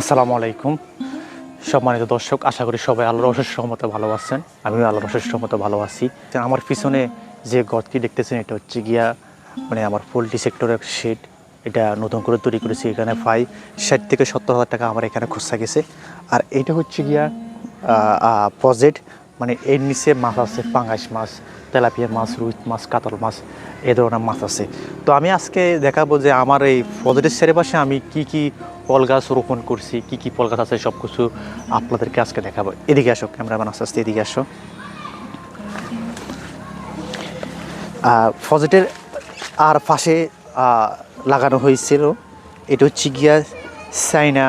আসসালামু আলাইকুম। সম্মানিত দর্শক, আশা করি সবাই আল্লাহর অশেষ সহমতে ভালো আছেন। আমিও আল্লাহর অশেষ সহমতে ভালো আছি। আমার পিছনে যে গদটি দেখতেছেন, এটা হচ্ছে গিয়া মানে আমার পোলট্রি সেক্টরের শেড এটা নতুন করে তৈরি করেছি এখানে প্রায় ষাট থেকে সত্তর হাজার টাকা আমার এখানে খরচা গেছে। আর এটা হচ্ছে গিয়া প্রজেক্ট মানে এর নিচে মাছ আছে, পাঙ্গাস মাছ তেলাপিয়া মাছ, রুইত মাছ, কাতল মাছ, এ ধরনের মাছ আছে। তো আমি আজকে দেখাবো যে আমার এই প্রজেক্টের চারিপাশে আমি কি কি ফল গাছ রোপণ করছি, কি কি ফল গাছ আছে সব কিছু আপনাদেরকে আজকে দেখাবো। এদিকে আসো, ক্যামেরাম্যান আস্তে আস্তে এদিকে আসো। ফজেটের আর পাশে লাগানো হয়েছিল, এটা হচ্ছে গিয়া চাইনা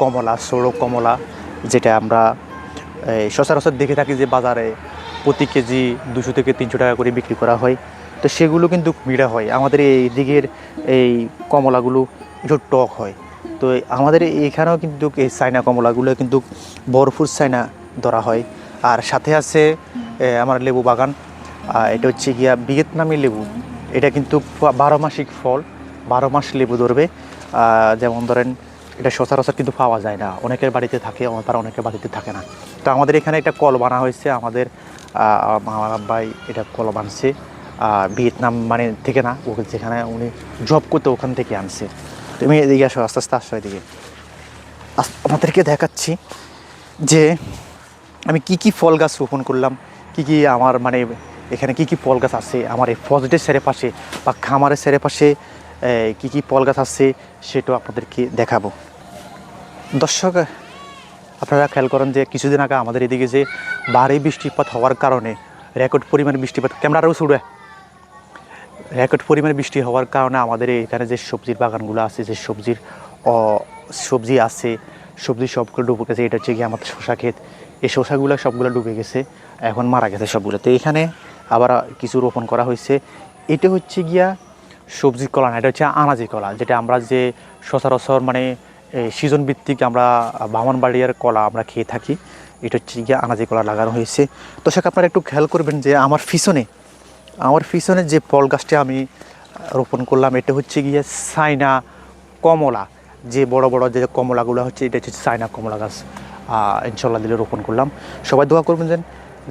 কমলা, সৌর কমলা, যেটা আমরা সচরাচর দেখে থাকি যে বাজারে প্রতি কেজি দুশো থেকে তিনশো টাকা করে বিক্রি করা হয়। তো সেগুলো কিন্তু মিড়া হয়। আমাদের এই দিকের এই কমলাগুলো একটু টক হয়। তো আমাদের এখানেও কিন্তু এই চাইনা কমলাগুলো কিন্তু বরফুর চাইনা ধরা হয়। আর সাথে আছে আমার লেবু বাগান। এটা হচ্ছে গিয়া ভিয়েতনামি লেবু। এটা কিন্তু বারো মাসিক ফল, বারো মাস লেবু ধরবে। যেমন ধরেন এটা সচরাচর কিন্তু পাওয়া যায় না। অনেকের বাড়িতে থাকে আবার অনেকের বাড়িতে থাকে না। তো আমাদের এখানে একটা কল বানা হয়েছে আমাদের আব্বাই এটা কল বানছে। ভিয়েতনাম মানে থেকে না ওকে যেখানে উনি জব করতে ওখান থেকে আনছে। তুমি এদিকে আসো আস্তে আস্তে আসো এদিকে। আপনাদেরকে দেখাচ্ছি যে আমি কি কি ফল গাছ রোপণ করলাম কি কি আমার মানে এখানে কি কি ফল গাছ আছে আমার এই ফজটের সেরে পাশে বা খামারের সেরে পাশে এই, কি কি ফল গাছ আছে সেটাও আপনাদেরকে দেখাবো। দর্শক, আপনারা খেয়াল করেন যে কিছুদিন আগে আমাদের এদিকে যে ভারী বৃষ্টিপাত হওয়ার কারণে রেকর্ড পরিমাণে বৃষ্টিপাত ক্যামেরারও ছুড়ে রেকর্ড পরিমাণে বৃষ্টি হওয়ার কারণে আমাদের এখানে যে সবজির বাগানগুলো আছে, যে সবজির সবজি আছে, সবজি সবগুলো ডুবে গেছে, এটা হচ্ছে গিয়ে আমাদের শশা ক্ষেত। এই শশাগুলো সবগুলো ডুবে গেছে, এখন মারা গেছে সবগুলো। তো এখানে আবার কিছু রোপণ করা হয়েছে। এটা হচ্ছে গিয়া সবজি কলা না, এটা হচ্ছে আনাজি কলা, যেটা আমরা যে সচরাচর মানে সিজন ভিত্তিক আমরা বামনবাড়িয়ার কলা আমরা খেয়ে থাকি। এটা হচ্ছে গিয়ে আনাজি কলা লাগানো হয়েছে। তো সেটা আপনারা একটু খেয়াল করবেন যে আমার পিছনে আমার পিছনে যে ফল গাছটি আমি রোপণ করলাম, এটা হচ্ছে গিয়ে সাইনা কমলা। যে বড় বড় যে কমলাগুলো হচ্ছে, এটা হচ্ছে চায়না কমলা গাছ। ইনশাল্লাহ দিলে রোপণ করলাম। সবাই দোয়া করবেন যেন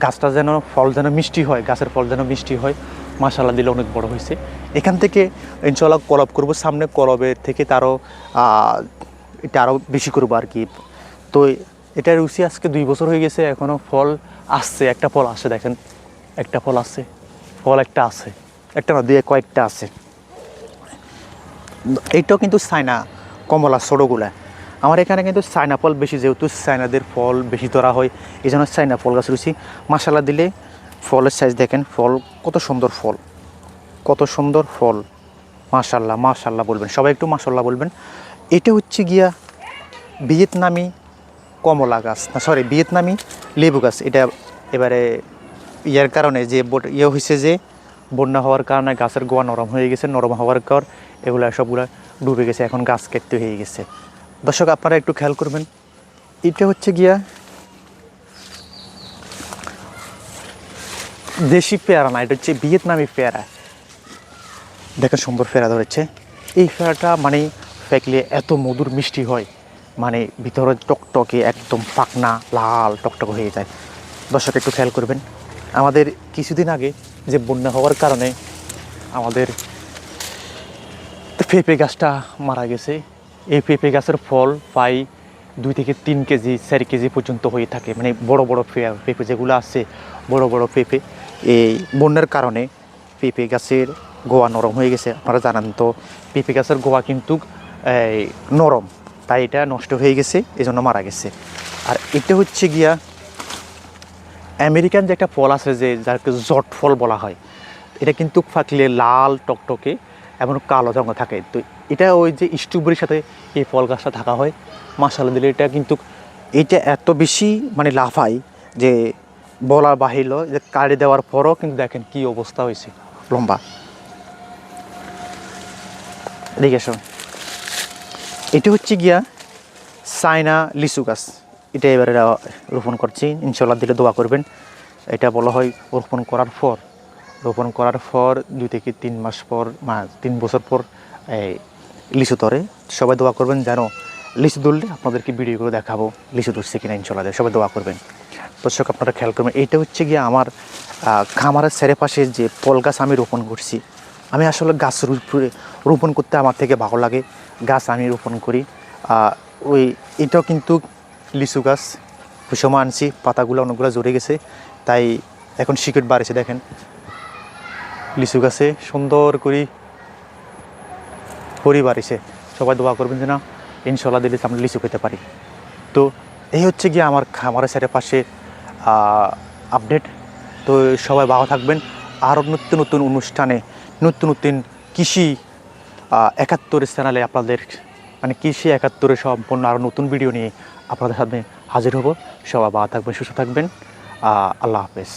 গাছটা যেন, ফল যেন মিষ্টি হয়, গাছের ফল যেন মিষ্টি হয়। মাশাল্লাহ দিলে অনেক বড় হয়েছে। এখান থেকে ইনশাল্লাহ কলব করব। সামনে কলবের থেকে তারও এটা আরও বেশি করব আর কি। তো এটা রুচি আজকে দুই বছর হয়ে গেছে এখনও ফল আসছে, একটা ফল আসে দেখেন, একটা ফল আসছে, ফল একটা আছে, একটা না, দুই কয়েকটা আছে। এইটাও কিন্তু চায়না কমলা ছোটোগুলা। আমার এখানে কিন্তু চায়না ফল বেশি, যেহেতু চায়নাদের ফল বেশি ধরা হয় এই জন্য চায়না ফল গাছ রুচি মশালা দিলে ফলের সাইজ দেখেন, ফল কত সুন্দর ফল, কত সুন্দর ফল। মাশাল্লাহ মাশাল্লাহ বলবেন, সবাই একটু মাশাল্লাহ বলবেন। এটা হচ্ছে গিয়া ভিয়েতনামি কমলা গাছ। না সরি ভিয়েতনামি লেবু গাছ। এটা এবারে ইয়ার কারণে যে ইয়ে হয়েছে যে বন্যা হওয়ার কারণে গাছের গোয়া নরম হয়ে গেছে, নরম হওয়ার পর এগুলো সবগুলা ডুবে গেছে, এখন গাছ কেটে হয়ে গেছে। দর্শক, আপনারা একটু খেয়াল করবেন, এটা হচ্ছে গিয়া দেশি পেয়ারা না, এটা হচ্ছে ভিয়েতনামি পেয়ারা। দেখেন সুন্দর পেয়ারা ধরেছে। এই পেয়ারাটা মানে ফেকলে এত মধুর মিষ্টি হয় মানে ভিতরে টকটকে একদম পাকনা লাল টকটক হয়ে যায়। দর্শক, একটু খেয়াল করবেন, আমাদের কিছুদিন আগে যে বন্যা হওয়ার কারণে আমাদের পেঁপে গাছটা মারা গেছে। এই পেঁপে গাছের ফল পাই দুই থেকে তিন কেজি, চার কেজি পর্যন্ত হয়ে থাকে। মানে বড় বড় পেঁপে যেগুলো আছে, বড় বড় পেঁপে, এই বন্যার কারণে পেঁপে গাছের গোয়া নরম হয়ে গেছে। আপনারা জানেন তো, পেঁপে গাছের গোয়া কিন্তু এই, নরম তাই এটা নষ্ট হয়ে গেছে এই জন্য মারা গেছে। আর এটা হচ্ছে গিয়া আমেরিকান যে একটা ফল আছে যে যাকে জট ফল বলা হয় এটা কিন্তু ফাঁকলে লাল টকটকে এবং কালো রঙে থাকে। তো এটা ওই যে স্ট্রবেরির সাথে এই ফল গাছটা থাকা হয়। মশালা দিলে এটা কিন্তু এটা এত বেশি মানে লাফায় যে বলার বাহির যে কাড়ি দেওয়ার পরও কিন্তু দেখেন কি অবস্থা হয়েছে। লম্বা। এদিকে এসো। এটা হচ্ছে গিয়া সাইনা লিচু গাছ। এটা এবারে রোপণ করছি। ইনশাল্লাহ দিলে দোয়া করবেন। এটা বলা হয় রোপণ করার পর। রোপণ করার পর দুই থেকে তিন মাস পর মা, তিন বছর পর এই লিচু তরে। সবাই দোয়া করবেন যেন লিচু ধরলে আপনাদেরকে ভিডিও করে দেখাবো। লিচু ধরছে কিনা ইনশাল্লাহ সবাই দোয়া করবেন। দর্শক, আপনারা খেয়াল করবেন, এইটা হচ্ছে গিয়ে আমার খামারের চারিপাশে যে ফল গাছ আমি রোপণ করছি। আমি আসলে গাছ রোপণ করতে আমার থেকে ভালো লাগে। গাছ আমি রোপণ করি। ওই এটাও কিন্তু লিচু গাছ। সময় আনছি, পাতাগুলো অনেকগুলো জড়ে গেছে। তাই এখন শিকট বাড়েছে, দেখেন। লিচু গাছে সুন্দর করে পরিবার এসে সবাই দোয়া করবেন যে না ইনশাল্লাহ দিলে আমরা লিচু পেতে পারি। তো এই হচ্ছে গিয়ে আমার খামারের সাইডের পাশে আপডেট। তো সবাই ভালো থাকবেন। আরও নতুন নতুন অনুষ্ঠানে, নতুন নতুন কৃষি একাত্তরের চ্যানেলে আপনাদের মানে কৃষি একাত্তরে সম্পূর্ণ আরও নতুন ভিডিও নিয়ে আপনাদের সামনে হাজির হব। সবাই ভালো থাকবেন, সুস্থ থাকবেন। আল্লাহ হাফেজ।